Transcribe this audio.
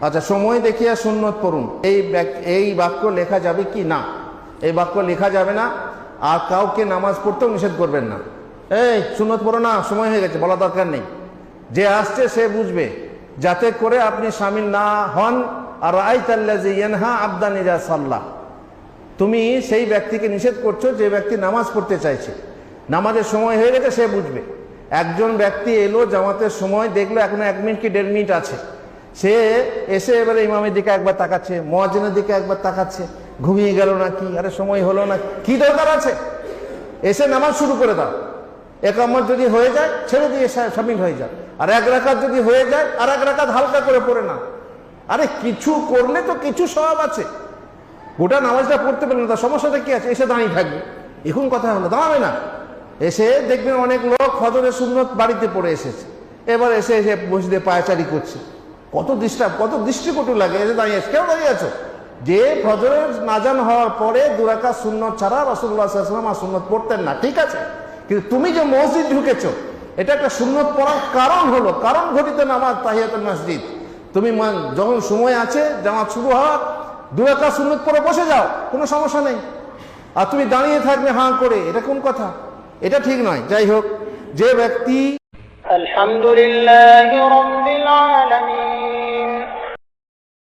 আচ্ছা সময় দেখিয়া সুন্নত পড়ুন। এই এই বাক্য লেখা যাবে কি? না। এই বাক্য লেখা যাবে না। আর কাউকে নামাজ পড়তেও নিষেধ করবেন না। এই, সুন্নত পড়ো না, সময় হয়ে গেছে বলা দরকার নেই। যে আসছে, সে বুঝবে। যাতে করে আপনি সামিল না হন। আর আই তাল্লাজি ইয়ানহা আবদানিজা সাল্লাহ তুমি সেই ব্যক্তিকে নিষেধ করছ যে ব্যক্তি নামাজ পড়তে চাইছে। নামাজের সময় হয়ে গেছে, সে বুঝবে। একজন ব্যক্তি এলো জামাতের সময়, দেখল এখনও এক মিনিট কি দেড় মিনিট আছে। সে এসে এবারে ইমামের দিকে একবার তাকাচ্ছে মহাজনের দিকে একবার তাকাচ্ছে, ঘুমিয়ে গেল না কি আরে সময় হলো না, কি দরকার আছে? এসে নামাজ শুরু করে দাও। এক একামত যদি হয়ে যায়, ছেড়ে দিয়ে সামিল হয়ে যায় আর এক রাকাত যদি হয়ে যায়, আর এক রাকাত হালকা করে পড়ে না আরে কিছু করলে তো কিছু স্বভাব আছে। গোটা নামাজটা পড়তে পারলেন তার সমস্যাটা কি আছে? এসে দাঁড়িয়ে থাকবে। এখন কথা হলো, দাঁড়াবে না। এসে দেখবেন অনেক লোক ফজরের সুন্নত বাড়িতে পড়ে এসেছে। এবার এসে এসে মসজিদে পায়চারি করছে। কত ডিস্টার্ব কত দৃষ্টিকটু লাগে, এসে দাঁড়িয়ে কেউ দাঁড়িয়ে আছো? যে ফজরের নাজান হওয়ার পরে দুরাকা সুন্নত ছাড়া রসুল্লাহ সাল্লাম আর সুন্নত পড়তেন না। ঠিক আছে? কিন্তু তুমি যে মসজিদ ঢুকেছো, এটা একটা সুন্নত পড়ার কারণ হলো, কারণ ঘটিত নামাজ তাহিয়াতুল মসজিদ। তুমি যখন সময় আছে, জামাত শুরু হওয়ার, দু একটা সুন্নত পরে বসে যাও, কোনো সমস্যা নেই। আর তুমি দাঁড়িয়ে থাকবে হাঁ করে, এটা কোন কথা? এটা ঠিক নয়। যাই হোক যে ব্যক্তি আলহামদুলিল্লাহ